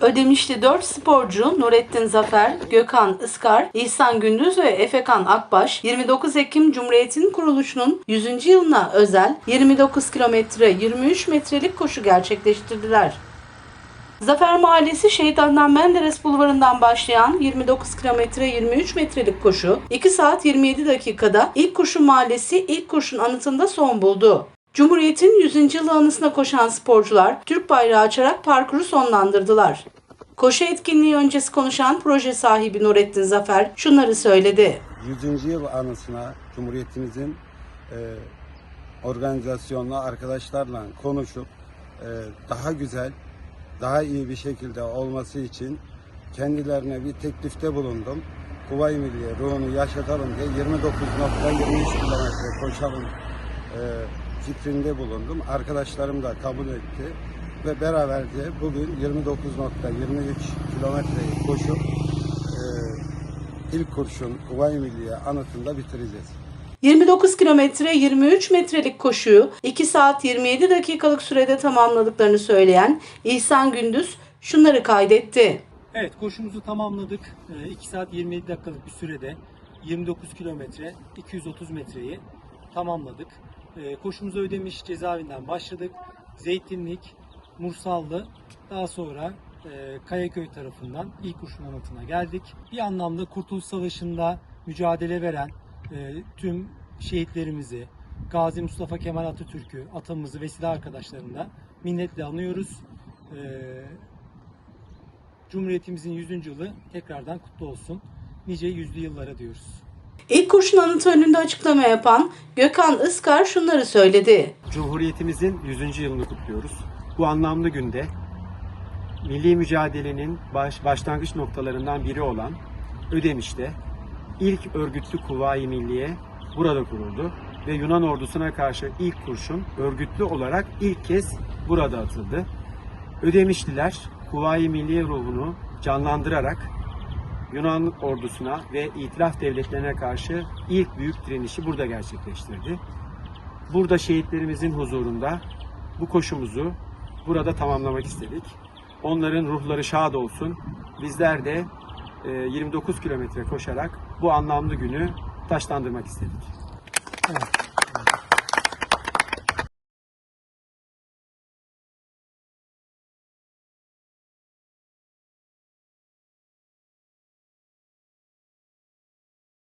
Ödemişli 4 sporcu Nurettin Zafer, Gökhan Iskar, İhsan Gündüz ve Efekan Akbaş 29 Ekim Cumhuriyet'in kuruluşunun 100. yılına özel 29 kilometre 23 metrelik koşu gerçekleştirdiler. Zafer Mahallesi Şehit Adnan Menderes Bulvarı'ndan başlayan 29 kilometre 23 metrelik koşu 2 saat 27 dakikada ilk kurşun mahallesi ilk kurşun anıtında son buldu. Cumhuriyet'in 100. yılı anısına koşan sporcular Türk bayrağı açarak parkuru sonlandırdılar. Koşu etkinliği öncesi konuşan proje sahibi Nurettin Zafer şunları söyledi. 100. yıl anısına Cumhuriyetimizin e, organizasyonla arkadaşlarla konuşup e, daha güzel, daha iyi bir şekilde olması için kendilerine bir teklifte bulundum. Kuvayi Milliye ruhunu yaşatalım diye 29.23 kilometre koşalım e, fikrinde bulundum. Arkadaşlarım da kabul etti ve beraberce bugün 29.23 kilometreyi koşup e, ilk kurşun Kuvayi Milliye anıtında bitireceğiz. 29 kilometre 23 metrelik koşuyu 2 saat 27 dakikalık sürede tamamladıklarını söyleyen İhsan Gündüz şunları kaydetti. Evet koşumuzu tamamladık. 2 saat 27 dakikalık bir sürede 29 kilometre 230 metreyi tamamladık. Ee, Koşumuza Ödemiş cezaevinden başladık. Zeytinlik, Mursallı daha sonra e, Kayaköy tarafından ilk kurşun anıtına geldik. Bir anlamda Kurtuluş Savaşı'nda mücadele veren e, tüm şehitlerimizi, Gazi Mustafa Kemal Atatürk'ü, atamızı ve silah arkadaşlarını da minnetle anıyoruz. Ee, Cumhuriyetimizin 100. yılı tekrardan kutlu olsun. Nice yüzlü yıllara diyoruz. İlk kurşun anıtı önünde açıklama yapan Gökhan Iskar şunları söyledi. Cumhuriyetimizin 100. yılını kutluyoruz. Bu anlamlı günde milli mücadelenin baş, başlangıç noktalarından biri olan Ödemiş'te ilk örgütlü Kuvayi Milliye burada kuruldu ve Yunan ordusuna karşı ilk kurşun örgütlü olarak ilk kez burada atıldı. Ödemişliler Kuvayi Milliye ruhunu canlandırarak Yunan ordusuna ve itilaf devletlerine karşı ilk büyük direnişi burada gerçekleştirdi. Burada şehitlerimizin huzurunda bu koşumuzu burada tamamlamak istedik. Onların ruhları şad olsun. Bizler de e, 29 kilometre koşarak bu anlamlı günü taşlandırmak istedik. Evet.